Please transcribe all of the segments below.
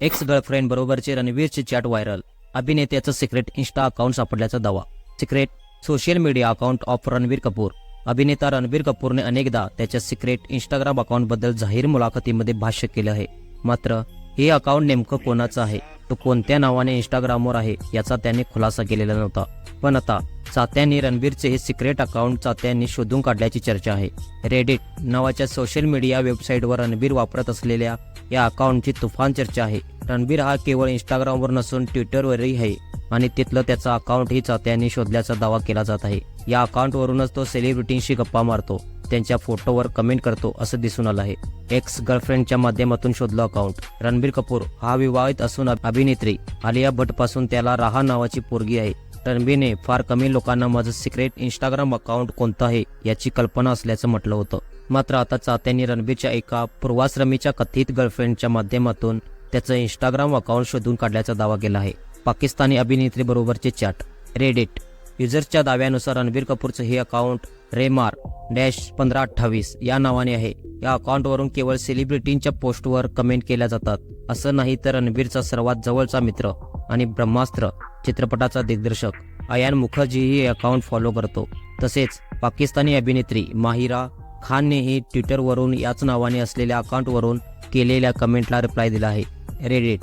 X girlfriend बरोबरचे रणवीरचे chat viral अभिनेत्याचं सिक्रेट इन्स्टा अकाउंट सापडल्याचा दावा. Secret social media account of Ranveer Kapoor. अभिनेता रणबीर कपूरने अनेकदा त्याच्या सिक्रेट इंस्टाग्राम अकाउंटबद्दल जाहीर मुलाखतीमध्ये भाष्य केलं आहे. मात्र हे अकाउंट नेमकं कोणाचं आहे? तो कोणत्या नावाने इंस्टाग्रामवर आहे? याचा त्याने खुलासा केलेला नव्हता. पण आता चात्यांनी रणबीरचे हे सिक्रेट अकाउंट चात्यांनी शोधून काढल्याची चर्चा आहे. रेडिट नावाच्या सोशल मीडिया वेबसाईटवर रणबीर वापरत असलेल्या या अकाउंटची तुफान चर्चा आहे. रणबीर हा केवळ इंस्टाग्रामवर नसून ट्विटरवरही आहे आणि तिथलं त्याचा अकाउंटही चात्यांनी शोधल्याचा दावा केला जात आहे. या अकाउंटवरूनच तो सेलिब्रिटींशी गप्पा मारतो त्यांच्या फोटोवर कमेंट करतो असं दिसून आलं आहे. एक्स गर्लफ्रेंडच्या माध्यमातून शोधलं अकाउंट रणबीर कपूर हा विवाहित असून अभिनेत्री आलिया भटपासून त्याला राहा नावाची पोरगी आहे. रणबीरने फार कमी लोकांना माझं सिक्रेट इंस्टाग्राम अकाउंट कोणतं आहे याची कल्पना असल्याचं म्हटलं होतं. मात्र आता चाहत्यांनी रणबीरच्या एका पूर्वाश्रमीच्या कथित गर्लफ्रेंडच्या माध्यमातून त्याचं इंस्टाग्राम अकाउंट शोधून काढल्याचा दावा केला आहे. पाकिस्तानी अभिनेत्री बरोबरचे चॅट रेडिट युजर्सच्या दाव्यानुसार रणबीर कपूरचं हे अकाउंट रेमार डॅश पंधरा अठ्ठावीस या नावाने आहे. या अकाउंटवरून केवळ सेलिब्रिटींच्या पोस्टवर कमेंट केल्या जातात. असं नाही तर रणबीरचा सर्वात जवळचा मित्र आणि ब्रह्मास्त्र चित्रपटाचा दिग्दर्शक अयान मुखर्जीही अकाउंट फॉलो करतो. तसेच पाकिस्तानी अभिनेत्री माहिरा खाननेही ट्विटरवरून याच नावाने असलेल्या अकाउंटवरून केलेल्या कमेंटला रिप्लाय दिला आहे. रेडिट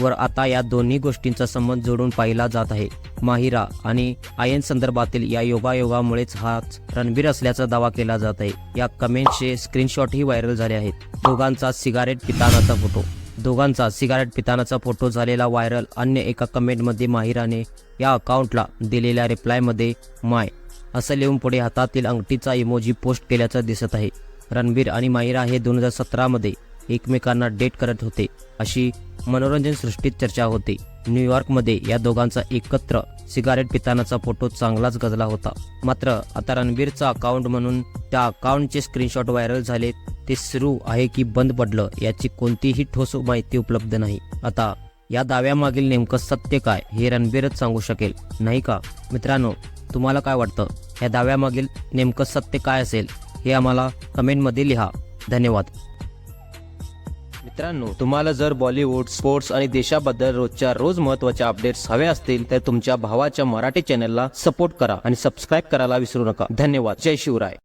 वर आता या दोन्ही गोष्टींचा संबंध जोडून पाहिला जात आहे. माहिरा आणि आयन संदर्भातील या योगायोगामुळेच हाच रणबीर असल्याचा दावा केला जात आहे. या कमेंटचे स्क्रीनशॉटही व्हायरल झाले आहेत. दोघांचा सिगारेट पितानाचा फोटो दोघांचा सिगारेट पितानाचा फोटो झालेला व्हायरल. अन्य एका कमेंटमध्ये माहिराने या अकाउंटला दिलेल्या रिप्लायमध्ये माय असं लिहून पुढे हातातील अंगठीचा इमोजी पोस्ट केल्याचं दिसत आहे. रणबीर आणि माहिरा हे दोन हजार सतरामध्ये एकमेकांना डेट करत होते अशी मनोरंजन सृष्टीत चर्चा होती. न्यूयॉर्कमध्ये या दोघांचा एकत्र सिगारेट पितानाचा फोटो चांगलाच गजला होता. मात्र आता रणबीरचा अकाउंट म्हणून त्या अकाउंटचे स्क्रीनशॉट व्हायरल झाले ते सुरू आहे की बंद पडलं याची कोणतीही ठोस माहिती उपलब्ध नाही. आता या दाव्यामागील नेमकं सत्य काय हे रणबीरच सांगू शकेल नाही का? मित्रांनो तुम्हाला काय वाटतं? या दाव्यामागील नेमकं सत्य काय असेल? हे आम्हाला कमेंटमध्ये लिहा. धन्यवाद. मित्रांनो तुम्हाला जर बॉलिवूड स्पोर्ट्स आणि देशाबद्दल रोजच्या रोज महत्त्वाच्या अपडेट्स हवे असतील तर तुमच्या भावाच्या मराठी चॅनलला सपोर्ट करा आणि सबस्क्राईब करायला विसरू नका. धन्यवाद. जय शिवराय.